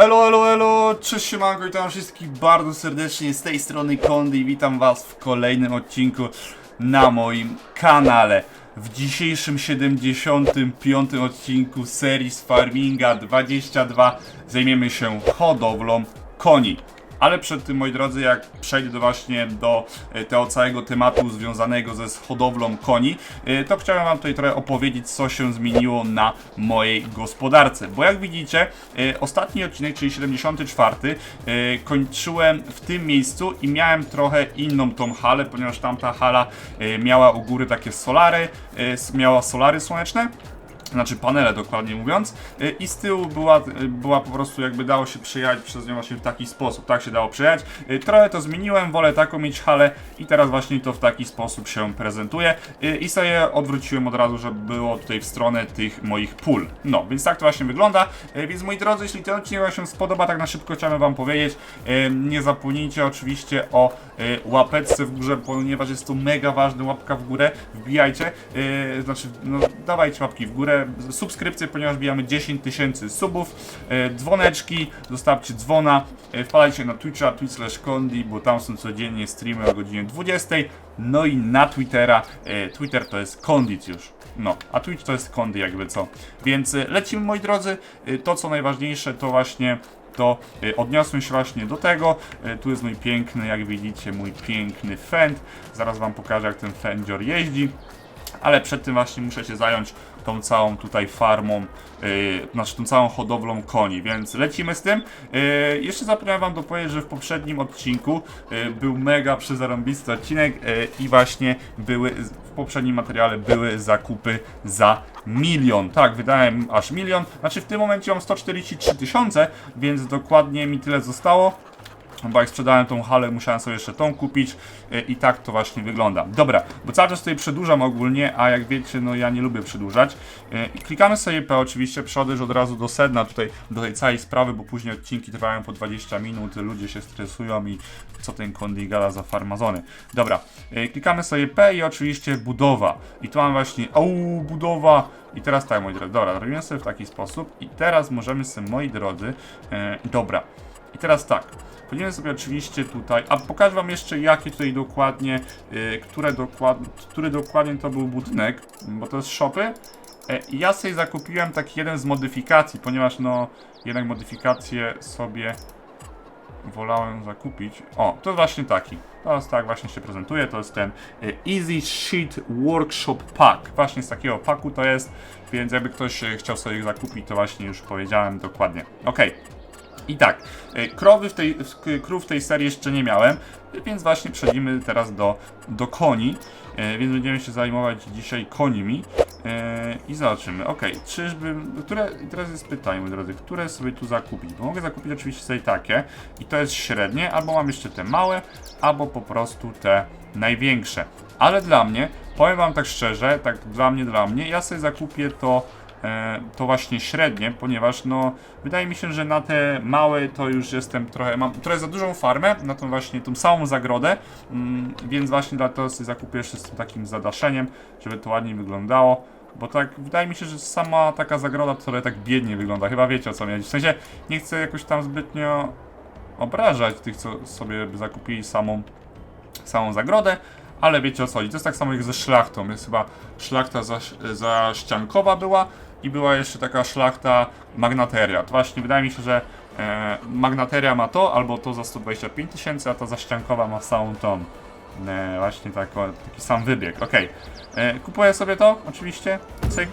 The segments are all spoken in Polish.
Elo, elo, elo, cześć siemanko, witam wszystkich bardzo serdecznie z tej strony Kondy i witam was w kolejnym odcinku na moim kanale. W dzisiejszym 75. odcinku serii z Farminga 22 zajmiemy się hodowlą koni. Ale przed tym, moi drodzy, jak przejdę właśnie do e, tego całego tematu związanego ze hodowlą koni, e, to chciałem wam tutaj trochę opowiedzieć, co się zmieniło na mojej gospodarce. Bo jak widzicie, e, ostatni odcinek, czyli 74, e, kończyłem w tym miejscu i miałem trochę inną tą halę, ponieważ tamta hala miała u góry takie solary, miała solary słoneczne znaczy panele dokładnie mówiąc, y, i z tyłu była, y, była po prostu jakby dało się przejechać przez nią właśnie w taki sposób, tak się dało przejechać. Y, Trochę to zmieniłem, wolę taką mieć halę i teraz właśnie to w taki sposób się prezentuje. I sobie odwróciłem od razu, żeby było tutaj w stronę tych moich pól. No, więc tak to właśnie wygląda, więc moi drodzy, jeśli ten odcinek wam się spodoba, tak na szybko chciałem wam powiedzieć, nie zapomnijcie oczywiście o łapeczce w górze, ponieważ jest to mega ważne, łapka w górę, wbijajcie, znaczy, no dawajcie łapki w górę, subskrypcje, ponieważ bijamy 10 tysięcy subów, y, dzwoneczki, zostawcie dzwona, y, wpadajcie na Twitcha, twitch kondi, bo tam są codziennie streamy o godzinie 20, no i na Twittera, y, Twitter to jest kondit już. No, a Twitch to jest kondy jakby co. Więc lecimy moi drodzy, to co najważniejsze to właśnie to odniosłem się właśnie do tego. Tu jest mój piękny, jak widzicie, mój piękny Fend. Zaraz wam pokażę, jak ten Fendzior jeździ. Ale przed tym właśnie muszę się zająć tą całą tutaj farmą, yy, znaczy tą całą hodowlą koni, więc lecimy z tym. Yy, jeszcze zapomniałem wam dopowiedzieć, że w poprzednim odcinku yy, był mega przezarąbisty odcinek yy, i właśnie były, w poprzednim materiale były zakupy za milion. Tak, wydałem aż milion, znaczy w tym momencie mam 143 tysiące, więc dokładnie mi tyle zostało. Bo jak sprzedałem tą halę, musiałem sobie jeszcze tą kupić e, i tak to właśnie wygląda. Dobra, bo cały czas tutaj przedłużam ogólnie, a jak wiecie, no ja nie lubię przedłużać. E, klikamy sobie P oczywiście, przechodzę od razu do sedna tutaj, do tej całej sprawy, bo później odcinki trwają po 20 minut, ludzie się stresują i co ten Kondi gada za farmazony. Dobra, e, klikamy sobie P i oczywiście budowa. I tu mam właśnie, o budowa. I teraz tak, moi drodzy, dobra, robimy sobie w taki sposób i teraz możemy sobie, moi drodzy, dobra. Teraz tak, Pójdziemy sobie oczywiście tutaj, a pokażę wam jeszcze jakie tutaj dokładnie, y, które dokład, który dokładnie to był budynek, bo to jest shopy. E, ja sobie zakupiłem taki jeden z modyfikacji, ponieważ no jednak modyfikacje sobie wolałem zakupić. O, to właśnie taki. To jest tak właśnie się prezentuje, to jest ten y, Easy Sheet Workshop Pack. Właśnie z takiego paku to jest, więc jakby ktoś e, chciał sobie zakupić, to właśnie już powiedziałem dokładnie. Okej. I tak, e, krowy w tej, krów w tej serii jeszcze nie miałem, więc właśnie przechodzimy teraz do, do koni, e, więc będziemy się zajmować dzisiaj końmi e, i zobaczymy, ok, czyżby, które, teraz jest pytanie, moi drodzy, które sobie tu zakupić, bo mogę zakupić oczywiście sobie takie i to jest średnie, albo mam jeszcze te małe, albo po prostu te największe, ale dla mnie, powiem wam tak szczerze, tak dla mnie, dla mnie, ja sobie zakupię to to właśnie średnie, ponieważ no wydaje mi się, że na te małe to już jestem trochę, mam trochę za dużą farmę, na tą właśnie tą samą zagrodę, mm, więc właśnie dlatego sobie zakupię jeszcze z tym takim zadaszeniem, żeby to ładniej wyglądało. Bo tak, wydaje mi się, że sama taka zagroda trochę tak biednie wygląda. Chyba wiecie o co mi chodzi. W sensie, nie chcę jakoś tam zbytnio obrażać tych, co sobie zakupili samą, samą zagrodę, ale wiecie o co chodzi. To jest tak samo jak ze szlachtą. Jest chyba szlachta zaś- zaściankowa była i była jeszcze taka szlachta magnateria. To właśnie wydaje mi się, że e, magnateria ma to, albo to za 125 tysięcy, a ta zaściankowa ma samą tą. E, właśnie tako, taki sam wybieg. Okej. E, Kupuję sobie to, oczywiście. Cyk.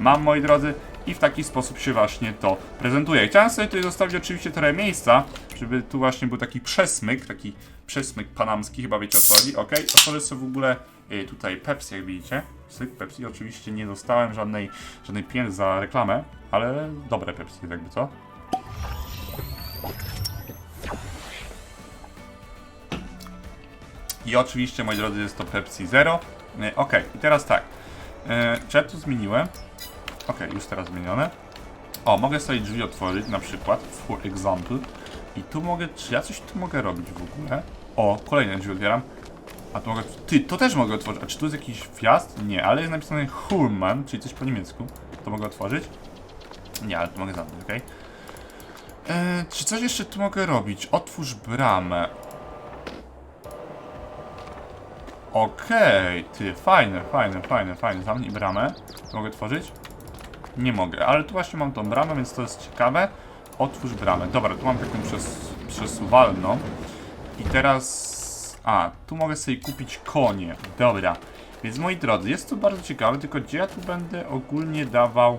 Mam, moi drodzy. I w taki sposób się właśnie to prezentuje. Chciałem sobie tutaj zostawić oczywiście trochę miejsca, żeby tu właśnie był taki przesmyk, taki przesmyk panamski, chyba wiecie o co chodzi. Ok, otworzę sobie w ogóle e, tutaj Pepsi, jak widzicie. Syk Pepsi, oczywiście nie dostałem żadnej, żadnej pieniędzy za reklamę, ale dobre Pepsi, jakby co. I oczywiście, moi drodzy, jest to Pepsi Zero. E, Ok, i teraz tak. E, czy ja tu zmieniłem? Ok, już teraz zmienione. O, mogę sobie drzwi otworzyć, na przykład, for example. I tu mogę, czy ja coś tu mogę robić w ogóle? O, kolejne drzwi otwieram. A tu mogę, ty, to też mogę otworzyć. A czy tu jest jakiś wjazd? Nie, ale jest napisane Hurman, czyli coś po niemiecku. To mogę otworzyć? Nie, ale to mogę zamknąć, okej? E, czy coś jeszcze tu mogę robić? Otwórz bramę. Okej, ty, fajne, fajne, fajne, fajne. Zamknij bramę. Mogę tworzyć? Nie mogę, ale tu właśnie mam tą bramę, więc to jest ciekawe. Otwórz bramę. Dobra, tu mam taką przes przesuwalną. I teraz... A, tu mogę sobie kupić konie. Dobra. Więc moi drodzy, jest to bardzo ciekawe, tylko gdzie ja tu będę ogólnie dawał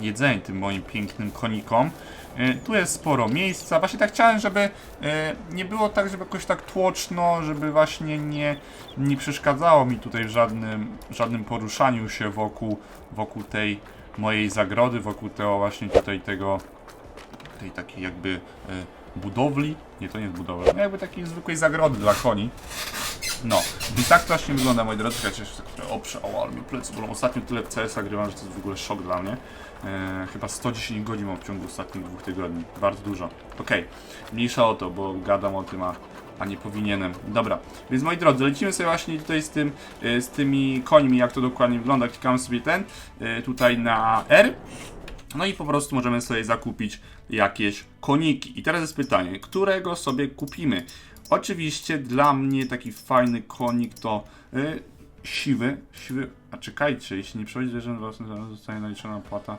jedzenie tym moim pięknym konikom. E, Tu jest sporo miejsca. Właśnie tak chciałem, żeby e, nie było tak, żeby jakoś tak tłoczno, żeby właśnie nie, nie przeszkadzało mi tutaj w żadnym, żadnym poruszaniu się wokół, wokół tej mojej zagrody, wokół tego właśnie tutaj tego tej takiej jakby e, budowli. Nie, to nie jest budowla. No jakby takiej zwykłej zagrody dla koni. No, i tak właśnie wygląda, moi drodzy. Czekajcie, jeszcze tak oprze, o, ale mi plecy bolą. Ostatnio tyle CS-a grywam, że to jest w ogóle szok dla mnie. E, chyba 110 godzin mam w ciągu ostatnich dwóch tygodni. Bardzo dużo. Okej, mniejsza o to, bo gadam o tym, a, a nie powinienem. Dobra, więc moi drodzy, lecimy sobie właśnie tutaj z tym, e, z tymi końmi, jak to dokładnie wygląda. Klikamy sobie ten, e, tutaj na R. No i po prostu możemy sobie zakupić jakieś koniki. I teraz jest pytanie, którego sobie kupimy? Oczywiście dla mnie taki fajny konik to y, siwy. Siwy. A czekajcie, jeśli nie przechodzi zwierzę własne, zostanie naliczona opłata.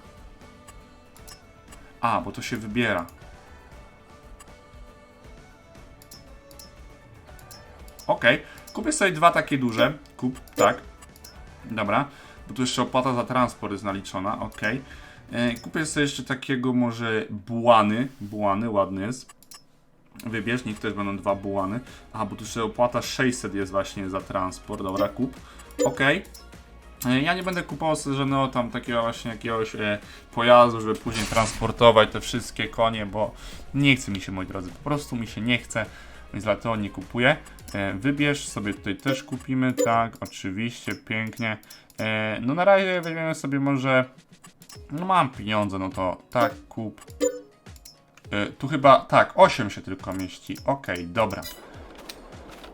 A, bo to się wybiera. Okej, kupię sobie dwa takie duże. Kup, tak. Dobra. Bo tu jeszcze opłata za transport jest naliczona, okej. E, Kupię sobie jeszcze takiego może bułany. Bułany, ładny jest. Wybierz, niech też będą dwa bułany. A, bo tu jeszcze opłata 600 jest właśnie za transport. Dobra, kup. Okej. E, Ja nie będę kupował sobie żadnego tam takiego właśnie jakiegoś e, pojazdu, żeby później transportować te wszystkie konie, bo nie chce mi się, moi drodzy. Po prostu mi się nie chce, więc dlatego nie kupuję. E, wybierz, sobie tutaj też kupimy, tak, oczywiście, pięknie. E, no na razie weźmiemy sobie może no mam pieniądze, no to tak, kup. Y, tu chyba, tak, 8 się tylko mieści. Okej, dobra.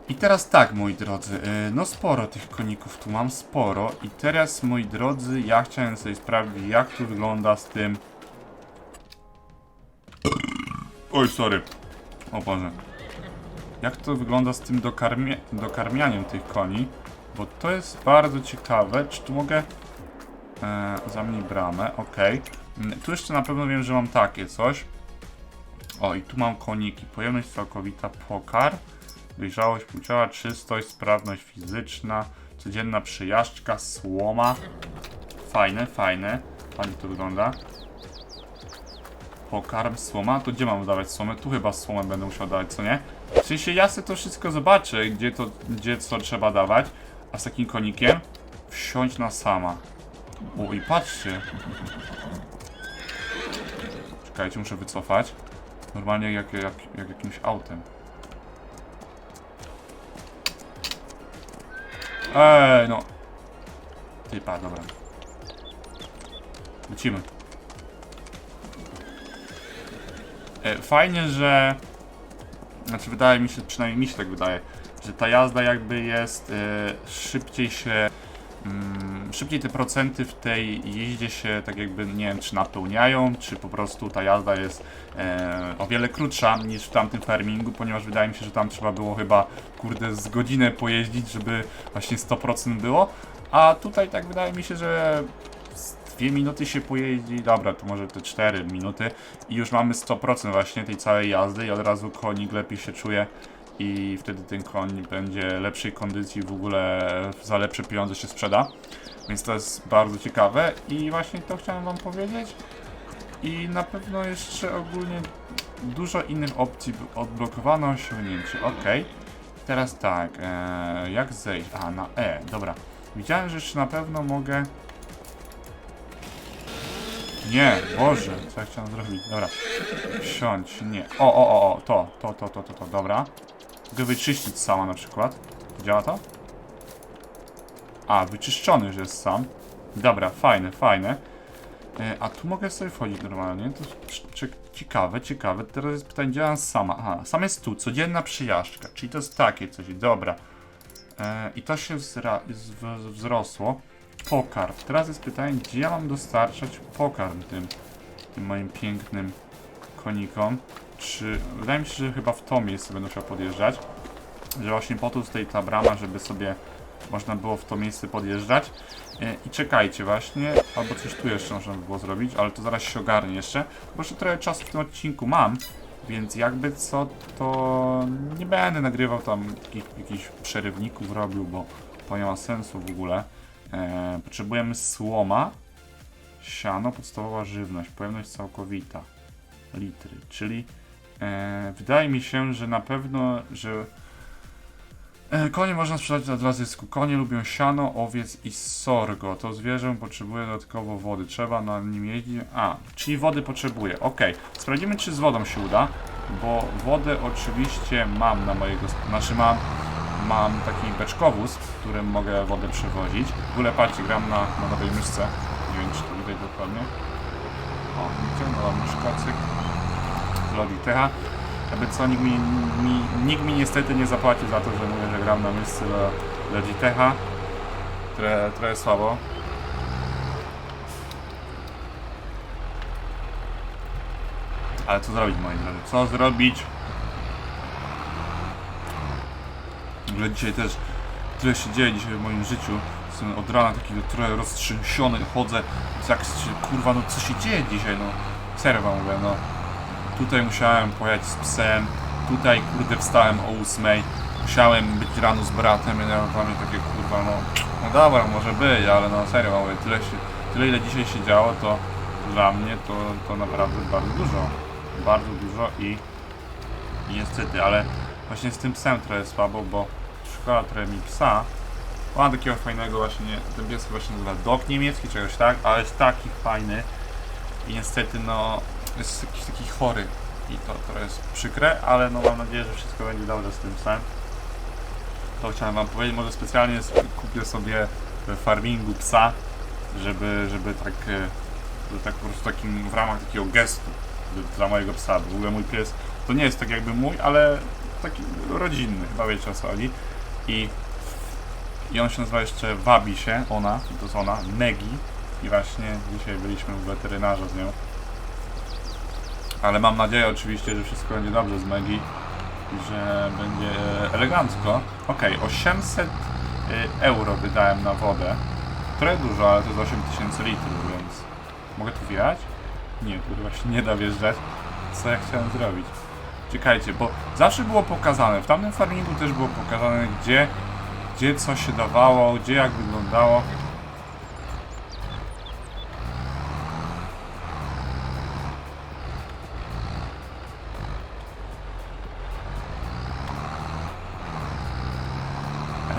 I teraz tak, moi drodzy, y, no sporo tych koników tu mam, sporo. I teraz, moi drodzy, ja chciałem sobie sprawdzić, jak tu wygląda z tym... Oj, sorry. O Boże. Jak to wygląda z tym dokarmianiem tych koni? Bo to jest bardzo ciekawe. Czy tu mogę... E, zamknij bramę, ok. Tu jeszcze na pewno wiem, że mam takie coś. O, i tu mam koniki. Pojemność całkowita, pokar, dojrzałość płciowa, czystość, sprawność fizyczna, codzienna przyjażdżka, słoma. Fajne, fajne. Fajnie to wygląda. Pokarm, słoma. To gdzie mam dawać słomę? Tu chyba słomę będę musiał dawać, co nie? W sensie ja sobie to wszystko zobaczę, gdzie to, gdzie co trzeba dawać. A z takim konikiem wsiąść na sama. O i patrzcie. Czekajcie, muszę wycofać. Normalnie jak, jak, jak jakimś autem. Ej, no. Typa, dobra. Lecimy. E, fajnie, że... Znaczy wydaje mi się, przynajmniej mi się tak wydaje, że ta jazda jakby jest e, szybciej się szybciej te procenty w tej jeździe się tak jakby, nie wiem, czy napełniają, czy po prostu ta jazda jest e, o wiele krótsza niż w tamtym farmingu, ponieważ wydaje mi się, że tam trzeba było chyba, kurde, z godzinę pojeździć, żeby właśnie 100% było, a tutaj tak wydaje mi się, że dwie minuty się pojeździ, dobra, to może te 4 minuty i już mamy 100% właśnie tej całej jazdy i od razu konik lepiej się czuje i wtedy ten koń będzie lepszej kondycji w ogóle za lepsze pieniądze się sprzeda. Więc to jest bardzo ciekawe i właśnie to chciałem wam powiedzieć. I na pewno jeszcze ogólnie dużo innych opcji odblokowano, osiągnięcie, ok. Teraz tak, e, jak zejść? A, na E, dobra. Widziałem, że jeszcze na pewno mogę... Nie, Boże, co ja chciałem zrobić? Dobra, wsiąść, nie. O, o, o, o, to, to, to, to, to, to, dobra. Mogę wyczyścić sama na przykład. Działa to? A, wyczyszczony już jest sam. Dobra, fajne, fajne. E, a tu mogę sobie wchodzić normalnie. To ciekawe, ciekawe. Teraz jest pytanie, gdzie mam sama? Aha, sam jest tu, codzienna przyjażdżka. Czyli to jest takie coś, dobra. E, I to się wzrosło. Pokarm. Teraz jest pytanie, gdzie ja mam dostarczać pokarm tym, tym moim pięknym konikom. Czy... Wydaje mi się, że chyba w to miejsce będę musiał podjeżdżać. Że właśnie po to tutaj ta brama, żeby sobie można było w to miejsce podjeżdżać. E, I czekajcie właśnie, albo coś tu jeszcze można by było zrobić, ale to zaraz się ogarnie jeszcze. Bo jeszcze trochę czasu w tym odcinku mam, więc jakby co, to nie będę nagrywał tam takich jakichś przerywników robił, bo to nie ma sensu w ogóle. E, potrzebujemy słoma, siano, podstawowa żywność, pojemność całkowita, litry, czyli e, wydaje mi się, że na pewno, że e, konie można sprzedać dla, zysku. Konie lubią siano, owiec i sorgo. To zwierzę potrzebuje dodatkowo wody. Trzeba na nim jeździć. A, czyli wody potrzebuje. Ok, sprawdzimy czy z wodą się uda, bo wodę oczywiście mam na mojego, znaczy mam mam taki beczkowóz, którym mogę wodę przewozić. W ogóle patrzcie, gram na, na nowej myszce. Nie wiem, czy to widać dokładnie. O, widzicie, nowa myszka, cyk. Logitecha. Jakby co, nikt mi, mi, nikt mi niestety nie zapłaci za to, że mówię, że gram na myszce Lo- Logitecha. Trochę, trochę słabo. Ale co zrobić, moi drodzy? Co zrobić? Ogóle dzisiaj też tyle się dzieje dzisiaj w moim życiu. Jestem od rana taki trochę roztrzęsiony, chodzę. Się, kurwa, no co się dzieje dzisiaj, no. Serio wam mówię, no. Tutaj musiałem pojechać z psem. Tutaj, kurde, wstałem o ósmej. Musiałem być rano z bratem. Ja miałem dla mnie takie, kurwa, no. No dobra, może być, ale no serio mówię, tyle, się, tyle ile dzisiaj się działo, to dla mnie to, to naprawdę bardzo dużo. Bardzo dużo i niestety, ale właśnie z tym psem trochę słabo, bo szkoła trochę mi psa. Mam takiego fajnego właśnie, ten pies chyba się nazywa dog niemiecki, czegoś tak, ale jest taki fajny i niestety no jest jakiś taki chory i to trochę jest przykre, ale no mam nadzieję, że wszystko będzie dobrze z tym psem. To chciałem wam powiedzieć, może specjalnie sp- kupię sobie w farmingu psa, żeby, żeby tak, e, że tak po prostu takim w ramach takiego gestu dla mojego psa, bo w ogóle mój pies to nie jest tak jakby mój, ale taki rodzinny, chyba wiecie o co chodzi. I, i on się nazywa jeszcze Wabi się, ona, to jest ona, Megi. I właśnie dzisiaj byliśmy u weterynarza z nią. Ale mam nadzieję oczywiście, że wszystko będzie dobrze z Megi że będzie elegancko. Okej, 800 y, euro wydałem na wodę. Trochę dużo, ale to jest 8000 litrów, więc mogę tu wjechać? Nie, tu się nie da wjeżdżać. Co ja chciałem zrobić? Czekajcie, bo zawsze było pokazane, w tamtym farmingu też było pokazane, gdzie, gdzie co się dawało, gdzie jak wyglądało.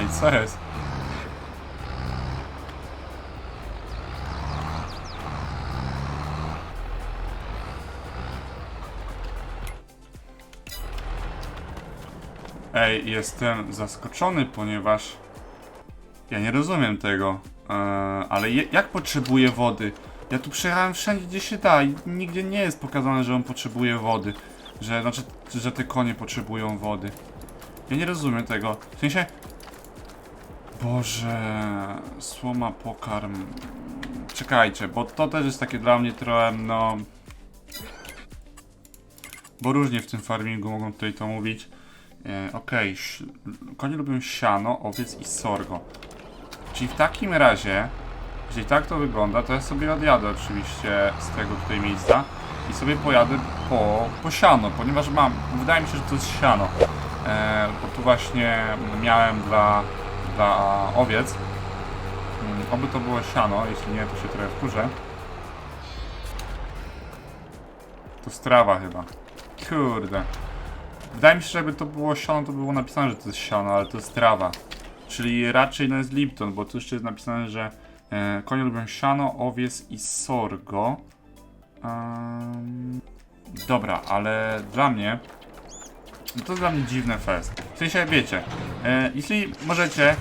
Ej, co jest? Ej, jestem zaskoczony, ponieważ ja nie rozumiem tego. Eee, ale je, jak potrzebuję wody? Ja tu przejechałem wszędzie, gdzie się da i nigdzie nie jest pokazane, że on potrzebuje wody. Że, znaczy, że te konie potrzebują wody. Ja nie rozumiem tego. W sensie... Boże... Słoma, pokarm... Czekajcie, bo to też jest takie dla mnie trochę, no... Bo różnie w tym farmingu mogą tutaj to mówić. E, Okej, ś- konie lubią siano, owiec i sorgo. Czyli w takim razie, jeżeli tak to wygląda, to ja sobie odjadę oczywiście z tego tutaj miejsca i sobie pojadę po, po siano, ponieważ mam, wydaje mi się, że to jest siano. E, bo tu właśnie miałem dla, dla owiec. Mm, Oby to było siano, jeśli nie, to się trochę wkurzę. To strawa chyba. Kurde. Wydaje mi się, że jakby to było siano, to było napisane, że to jest siano, ale to jest trawa. Czyli raczej no jest Lipton, bo tu jeszcze jest napisane, że e, konie lubią siano, owiec i sorgo. Em, dobra, ale dla mnie no to dla mnie dziwne fest. W sensie, wiecie, e, jeśli możecie,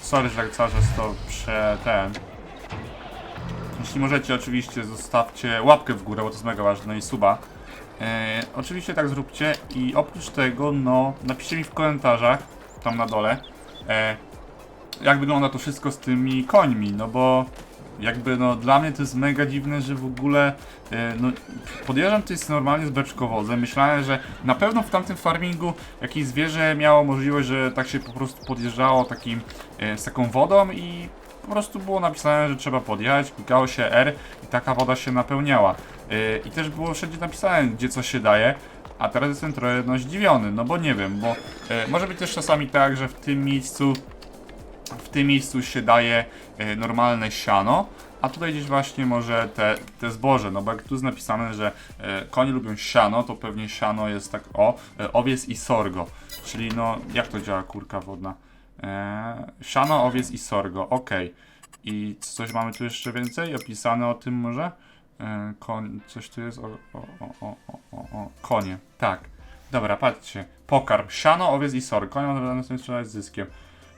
sorry, że tak cały to prze ten. Jeśli możecie, oczywiście zostawcie łapkę w górę, bo to jest mega ważne, no i suba. E, oczywiście tak zróbcie i oprócz tego, no, napiszcie mi w komentarzach, tam na dole, e, jak wygląda to wszystko z tymi końmi, no bo jakby no dla mnie to jest mega dziwne, że w ogóle e, no podjeżdżam to jest normalnie z beczkowozem. Myślałem, że na pewno w tamtym farmingu jakieś zwierzę miało możliwość, że tak się po prostu podjeżdżało takim e, z taką wodą i po prostu było napisane, że trzeba podjechać, klikało się R i taka woda się napełniała. E, I też było wszędzie napisane, gdzie co się daje. A teraz jestem trochę no, zdziwiony, no bo nie wiem, bo może być też czasami tak, że w tym miejscu w tym miejscu się daje e, normalne siano, a tutaj gdzieś właśnie może te, te zboże, no bo jak tu jest napisane, że e, konie lubią siano, to pewnie siano jest tak, o, e, owiec i sorgo, czyli no, jak to działa kurka wodna? Siano, owiec i sorgo, okej. I coś mamy tu jeszcze więcej opisane o tym może? Koń, coś tu jest o, o, o, o, o, o, konie, tak. Dobra, patrzcie, pokarm, siano, owiec i sorgo, konie możemy sobie strzelać z zyskiem.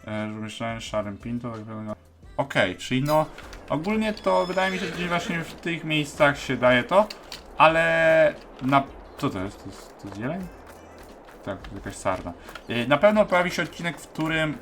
E, myślałem szarym pinto, tak wygląda. Okej, czyli no ogólnie to wydaje mi się, że gdzieś właśnie w tych miejscach się daje to, ale na... co to jest? To jest, to jest? Tak, to jakaś sarna. E, Na pewno pojawi się odcinek, w którym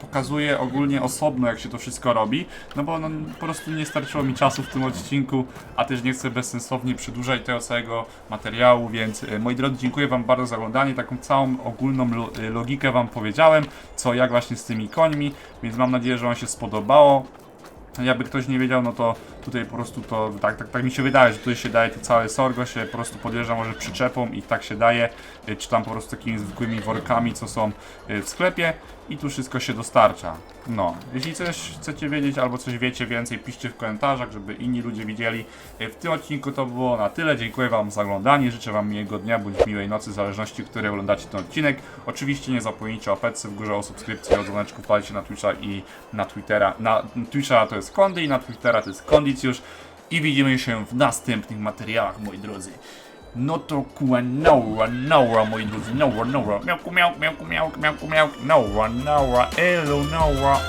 pokazuję ogólnie osobno, jak się to wszystko robi, no bo no, po prostu nie starczyło mi czasu w tym odcinku, a też nie chcę bezsensownie przedłużać tego całego materiału, więc e, moi drodzy, dziękuję Wam bardzo za oglądanie, taką całą ogólną e, logikę Wam powiedziałem, co jak właśnie z tymi końmi, więc mam nadzieję, że Wam się spodobało. Jakby ktoś nie wiedział, no to tutaj po prostu to, tak, tak, tak mi się wydaje, że tutaj się daje to całe sorgo, się po prostu podjeżdża może przyczepą i tak się daje, czy tam po prostu takimi zwykłymi workami, co są y, w sklepie i tu wszystko się dostarcza. No, jeśli coś chcecie wiedzieć albo coś wiecie więcej, piszcie w komentarzach, żeby inni ludzie widzieli. W tym odcinku to było na tyle, dziękuję Wam za oglądanie, życzę Wam miłego dnia bądź miłej nocy, w zależności, której oglądacie ten odcinek. Oczywiście nie zapomnijcie o petce w górze, o subskrypcji, o dzwoneczku, wpadajcie na Twitcha i na Twittera. Na Twitcha to jest Kondy i na Twittera to jest Kondicjusz. I widzimy się w następnych materiałach, moi drodzy. Notoku Noa Noa, moi dúzia, Noa Noa, Melco Melco Melco Melco Melco Melco Noa Noa, Hello Noa.